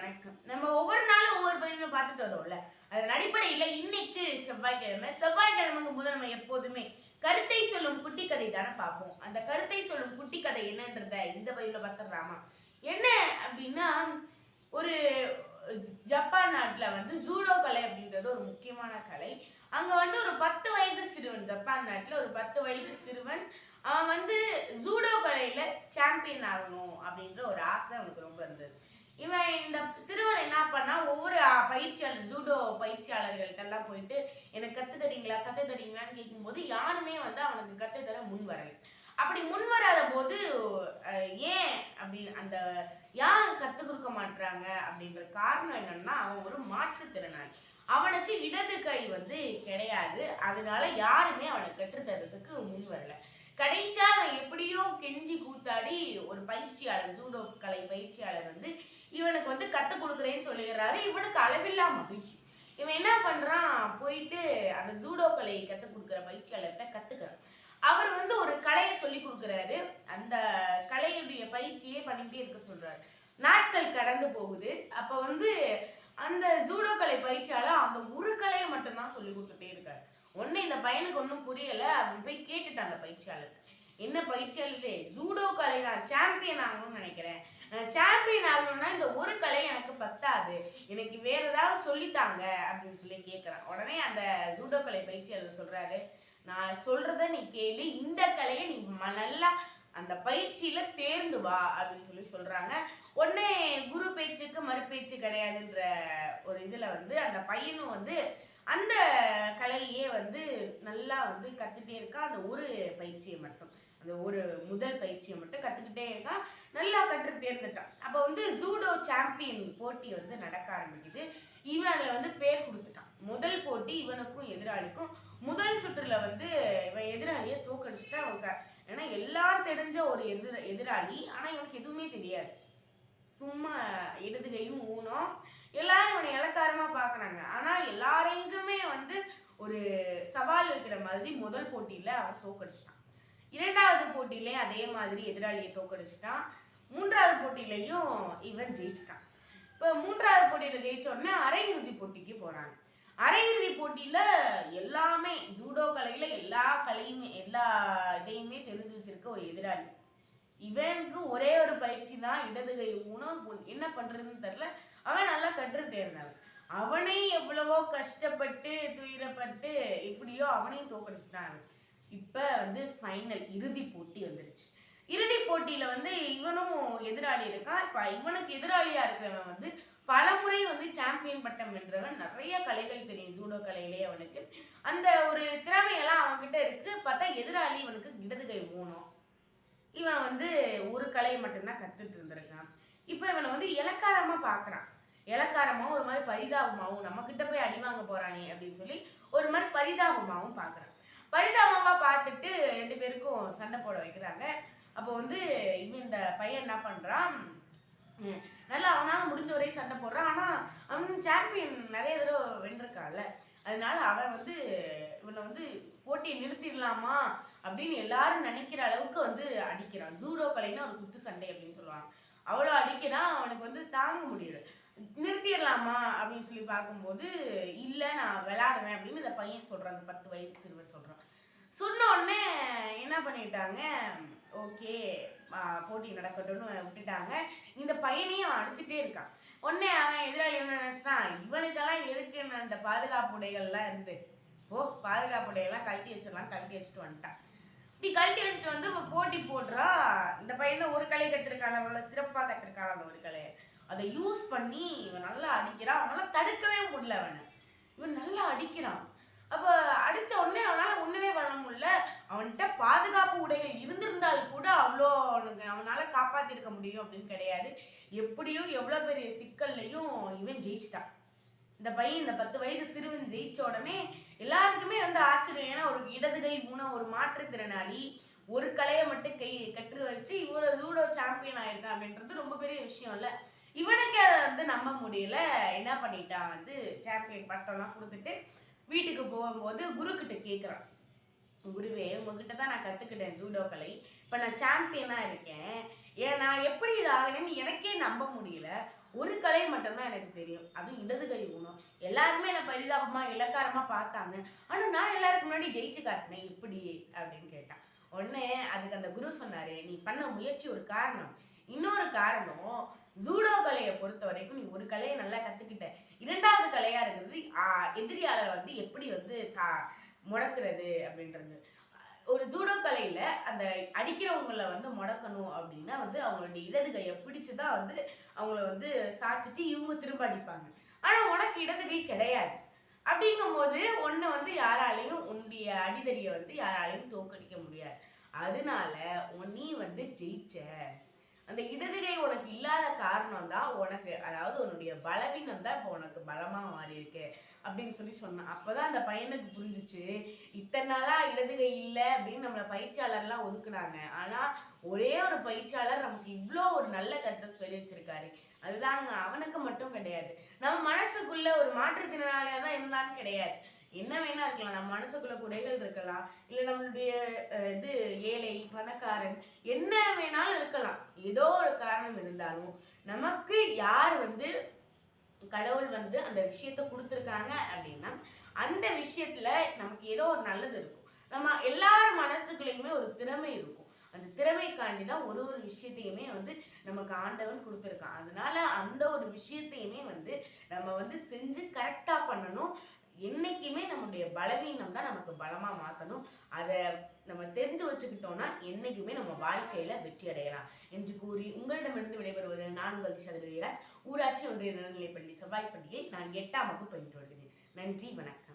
வணக்கம். நம்ம ஒவ்வொரு நாளும் ஒவ்வொரு பையனும் பார்த்துட்டு வரோம்ல அதன் அடிப்படையில் இன்னைக்கு செவ்வாய்க்கிழமை. செவ்வாய்க்கிழமைக்கு முதல் நம்ம எப்போதுமே கருத்தை சொல்லும் குட்டி கதை தானே பார்ப்போம். அந்த கருத்தை சொல்லும் குட்டி கதை என்னன்றத இந்த பதிவில் பார்த்துடுறாமா என்ன அப்படின்னா ஒரு ஜப்பான் நாட்டில் வந்து ஜூடோ கலை அப்படின்றது ஒரு முக்கியமான கலை. அங்கே வந்து ஒரு பத்து வயது சிறுவன் ஜப்பான் நாட்டில் ஒரு பத்து வயது சிறுவன் அவன் வந்து சாம்பியன் ஆகணும் அப்படின்ற ஒரு ஆசை அவனுக்கு ரொம்ப இருந்தது. இவன் இந்த சிறுவன் என்ன பண்ணா ஒவ்வொரு பயிற்சியாளர் ஜூடோ பயிற்சியாளர்கள்ட்ட எல்லாம் போயிட்டு எனக்கு கத்து தரீங்களா கத்து தரீங்களான்னு கேட்கும்போது யாருமே வந்து அவனுக்கு கத்து தர முன் வரலை. அப்படி முன் வராத போது ஏன் அப்படின்னு அந்த யார் கத்து கொடுக்க மாட்றாங்க? அப்படின்ற காரணம் என்னன்னா அவன் ஒரு மாற்றுத்திறனாளி. அவனுக்கு இடது கை வந்து கிடையாது. அதனால யாருமே அவனுக்கு கற்றுத்தரத்துக்கு முன் வரலை. கடைசியா அவன் எப்படியோ கெஞ்சி கூத்தாடி ஒரு பயிற்சியாளர் ஜூடோ கலை பயிற்சியாளர் வந்து இவனுக்கு வந்து கற்றுக் கொடுக்குறேன்னு சொல்லிடுறாரு இவனுக்கு அளவில்லா மகிழ்ச்சி இவன் என்ன பண்ணுறான் போயிட்டு அந்த ஜூடோ கலையை கற்றுக் கொடுக்குற பயிற்சியாளர்கிட்ட கற்றுக்கிறான் அவர் வந்து ஒரு கலையை சொல்லி கொடுக்குறாரு. அந்த கலையுடைய பயிற்சியே பண்ணிகிட்டே இருக்க சொல்கிறாரு நாட்கள் கடந்து போகுது. அப்போ வந்து அந்த ஜூடோ கலை பயிற்சியாளர் அந்த ஒரு கலையை மட்டும்தான் சொல்லி கொடுத்துட்டே இருக்காரு. ஒன்று இந்த பையனுக்கு ஒன்றும் புரியலை அவன் போய் கேட்டுட்டான் அந்த பயிற்சியாளர். என்ன பயிற்சியாளரே ஜூடோ கலை நான் சாம்பியன் ஆகணும்னு நினைக்கிறேன். சாம்பியன் ஆகணும்னா இந்த ஒரு கலை எனக்கு பத்தாது. எனக்கு வேற ஏதாவது சொல்லித்தாங்க அப்படின்னு சொல்லி கேட்குறான் உடனே அந்த ஜூடோ கலை பயிற்சியாளர் சொல்கிறாரு நான் சொல்றத நீ கேளு. இந்த கலையை நீ நல்லா அந்த பயிற்சியில தேர்ந்து வா அப்படின்னு சொல்லி சொல்றாங்க. உடனே குரு பேச்சுக்கு மறுபேச்சு கிடையாதுன்ற ஒரு இதுல வந்து அந்த பையனும் வந்து அந்த கலையிலேயே வந்து நல்லா வந்து கத்துட்டே இருக்கா. அந்த ஒரு பயிற்சியை மட்டும். அந்த ஒரு முதல் பயிற்சியை மட்டும் கத்துக்கிட்டே இருக்கான் நல்லா கற்று தேர்ந்துட்டான். அப்போ வந்து ஜூடோ சாம்பியன் போட்டி வந்து நடக்க ஆரம்பிக்குது. இவன் அதில் வந்து பேர் கொடுத்துட்டான். முதல் போட்டி இவனுக்கும் எதிராளிக்கும். முதல் சுற்றுல வந்து இவன் எதிராளியை தோக்கடிச்சுட்டு அவன் ஏன்னா எல்லாரும் தெரிஞ்ச ஒரு எதிர எதிராளி. ஆனா இவனுக்கு எதுவுமே தெரியாது. சும்மா இடதுகையும் ஊனம் எல்லாரும் இவனை இலக்காரமா பார்க்குறாங்க ஆனா எல்லாரையுமே வந்து ஒரு சவால் வைக்கிற மாதிரி முதல் போட்டியில அவன் தோக்கடிச்சிட்டான். இரண்டாவது போட்டியிலே அதே மாதிரி எதிராளியை தோக்கடிச்சிட்டான். மூன்றாவது போட்டியிலையும் இவன் ஜெயிச்சிட்டான். இப்போ மூன்றாவது போட்டியில ஜெயிச்ச உடனே அரையிறுதி போட்டிக்கு போறாங்க. போட்டியில எல்லாமே ஜூடோ கலையில எல்லா கலையுமே எல்லா இதையுமே தெரிஞ்சு வச்சிருக்க ஒரு எதிராளி. இவனுக்கு ஒரே ஒரு பயிற்சி தான் இடதுகை ஊனம் என்ன பண்றதுன்னு தெரியல. அவன் நல்லா கற்று தேர்ந்தாள். அவனை எவ்வளவோ கஷ்டப்பட்டு துயரப்பட்டு எப்படியோ அவனையும் தோக்கடிச்சிட்டான் இப்ப வந்து ஃபைனல் இறுதி போட்டி வந்துருச்சு. இறுதி போட்டியில வந்து இவனும் எதிராளி இருக்கான் இப்ப இவனுக்கு எதிராளியா இருக்கிறவன் வந்து பலமுறை வந்து சாம்பியன் பட்டம் வென்றவன் நிறைய கலைகள் தெரியும் ஜூடோ கலையிலே அவனுக்கு. அந்த ஒரு திறமையெல்லாம் அவன்கிட்ட இருக்கு. பார்த்தா எதிராளி இவனுக்கு இடதுகை ஊனும். இவன் வந்து ஒரு கலையை மட்டும்தான் கத்துட்டு இருந்திருக்கான். இப்போ இவனை வந்து இலக்காரமா பார்க்குறான் இலக்காரமாகவும் ஒரு மாதிரி பரிதாபமாகவும் நம்ம கிட்ட போய் அடி வாங்க போறானே அப்படின்னு சொல்லி ஒரு மாதிரி பரிதாபமாகவும் பார்க்குறான் பரிதாபமா பார்த்துட்டு ரெண்டு பேருக்கும் சண்டை போட வைக்கிறாங்க. அப்போ வந்து இவன் இந்த பையன் என்ன பண்றான்? நல்லா அவனால முடிஞ்ச வரையும் சண்டை போடுறான். ஆனா அவன் சாம்பியன் நிறைய தடவை வென்றிருக்கான்ல. அதனால அவன் வந்து இவனை வந்து போட்டியை நிறுத்திடலாமா அப்படின்னு எல்லாரும் நினைக்கிற அளவுக்கு வந்து அடிக்கிறான். ஜூடோ கலைன்னா ஒரு குத்து சண்டை அப்படின்னு சொல்லுவாங்க. அவ்வளோ அடிக்கிறான் அவனுக்கு வந்து தாங்க முடியல. நிறுத்திடலாமா அப்படின்னு சொல்லி பார்க்கும்போது இல்லை நான் விளையாடுவேன் அப்படின்னு இந்த பையன் சொல்றான். அந்த பத்து வயசு சிறுவன் சொல்றான். சொன்ன உடனே என்ன பண்ணிட்டாங்க? ஓகே போட்டி நடக்கட்டும்னு விட்டுட்டாங்க. இந்த பையனையும் அவன் அடிச்சுட்டே இருக்கான். உடனே அவன் எதிராளி என்ன நினைச்சிட்டான் இவனுக்கெல்லாம் எதுக்கு அந்த பாதுகாப்பு உடைகள்லாம் இருந்து? ஓ பாதுகாப்பு உடையெல்லாம் கழட்டி வச்சிடலாம் கழட்டி வச்சுட்டு வந்துட்டான். இப்படி கழட்டி வச்சுட்டு வந்து இப்போ போட்டி போடுறான் இந்த பையன் தான் ஒரு கலை கத்திருக்கான் அவ்வளோ சிறப்பாக கத்திருக்கான் அந்த ஒரு கலையை. அதை யூஸ் பண்ணி இவன் நல்லா அடிக்கிறான். அவனால தடுக்கவே முடியல அவனை. இவன் நல்லா அடிக்கிறான். அப்போ அடித்த உடனே அவனால் ஒன்றுமே பண்ண முடியல. அவன்கிட்ட பாதுகாப்பு உடைகள் இருந்திருந்தால் கூட அவ்வளோ அவனுக்கு அவனால் காப்பாற்றிருக்க முடியும் அப்படின்னு கிடையாது. எப்படியும் எவ்வளோ பெரிய சிக்கல்லையும் இவன் ஜெயிச்சிட்டான். இந்த பையன் இந்த பத்து வயது சிறுவன் ஜெயிச்ச உடனே எல்லாருக்குமே வந்து ஆச்சரியம். ஏன்னா ஒரு இடது கை ஊனம் ஒரு மாற்றுத்திறனாளி ஒரு கலையை மட்டும் கை கற்று வச்சு இவ்வளோ ஜூடோ சாம்பியன் ஆயிருக்கான் அப்படின்றது ரொம்ப பெரிய விஷயம் இல்லை. இவனுக்கு அதை வந்து நம்ப முடியல. என்ன பண்ணிட்டான்? வந்து சாம்பியன் பட்டம்லாம் கொடுத்துட்டு வீட்டுக்கு போகும்போது குரு கிட்ட கேட்குறான் குருவே உங்ககிட்ட தான் நான் கத்துக்கிட்டேன் ஜூடோ கலை. இப்ப நான் சாம்பியனா இருக்கேன். ஏன் நான் எப்படி இது ஆகினேன்னு எனக்கே நம்ப முடியல. ஒரு கலை மட்டும்தான் எனக்கு தெரியும். அதுவும் இடது கை ஊனம். எல்லாருமே என்னை பரிதாபமா இலக்காரமா பார்த்தாங்க. ஆனா நான் எல்லாருக்கு முன்னாடி ஜெயிச்சு காட்டினேன். எப்படி அப்படின்னு கேட்டான். உடனே அதுக்கு அந்த குரு சொன்னாரு நீ பண்ண முயற்சி ஒரு காரணம். இன்னொரு காரணம் ஜூடோ கலையை பொறுத்த வரைக்கும் நீ ஒரு கலையை நல்லா கத்துக்கிட்ட. இரண்டாவது கலையா இருக்கிறது எதிரியாளரை வந்து எப்படி வந்து தா முடக்குறது அப்படின்றது. ஒரு ஜூடோ கலையில அந்த அடிக்கிறவங்கள வந்து முடக்கணும் அப்படின்னா வந்து அவங்களுடைய இடது கையை பிடிச்சு தான் வந்து அவங்கள வந்து சாச்சிட்டு இவங்க திரும்ப அடிப்பாங்க. ஆனா உனக்கு இடது கை கிடையாது. அப்படிங்கும்போது உன்னை வந்து யாராலையும் உன்னுடைய அடிதடியை வந்து யாராலையும் தோக்கடிக்க முடியாது. அதனால உன்னையும் நீ வந்து ஜெயிச்ச அந்த இடது கை உனக்கு இல்லாத காரணம் தான் உனக்கு அதாவது உன்னுடைய பலவீனம் தான் இப்போ உனக்கு பலமாக மாறி இருக்கு அப்படின்னு சொல்லி சொன்னான். அப்பதான் அந்த பையனுக்கு புரிஞ்சுச்சு இத்தனை நாளாக இடது கை இல்லை அப்படின்னு நம்மளை பயிற்சியாளர்லாம் ஒதுக்குனாங்க. ஆனால் ஒரே ஒரு பயிற்சியாளர் நமக்கு இவ்வளோ ஒரு நல்ல கருத்தை சொல்லி வச்சிருக்காரு. அதுதாங்க அவனுக்கு மட்டும் கிடையாது. நம்ம மனசுக்குள்ள ஒரு மாற்றுத்திறனாளியாக தான் இருந்தான்னு கிடையாது. என்ன வேணா இருக்கலாம். நம்ம மனசுக்குள்ள குறைகள் இருக்கலாம். இல்ல நம்மளுடைய இது ஏழை பணக்காரன் என்ன வேணாலும் இருக்கலாம். ஏதோ ஒரு காரணம் இருந்தாலும் நமக்கு யார் வந்து கடவுள் வந்து அந்த விஷயத்த கொடுத்துருக்காங்க அப்படின்னா அந்த விஷயத்துல நமக்கு ஏதோ ஒரு நல்லது இருக்கும். நம்ம எல்லார் மனசுக்குள்ளேயுமே ஒரு திறமை இருக்கும். அந்த திறமைக்காண்டி தான் ஒரு ஒரு விஷயத்தையுமே வந்து நமக்கு ஆண்டவன் கொடுத்துருக்கான். அதனால அந்த ஒரு விஷயத்தையுமே வந்து நம்ம வந்து செஞ்சு கரெக்டாக பண்ணணும். என்னைக்குமே நம்முடைய பலவீனம் தான் நமக்கு பலமா மாற்றணும் அதை நம்ம தெரிஞ்சு வச்சுக்கிட்டோம்னா என்னைக்குமே நம்ம வாழ்க்கையில வெற்றி அடையலாம் என்று கூறி உங்களிடமிருந்து விடைபெறுவது நான் உங்கள் சதுரவிராஜ் ஊராட்சி ஒன்றிய நடுநிலைப்பள்ளி செவ்வாய்ப்பள்ளியை நான் எட்டாம் வகுப்பு பயின்று வருகிறேன். நன்றி வணக்கம்.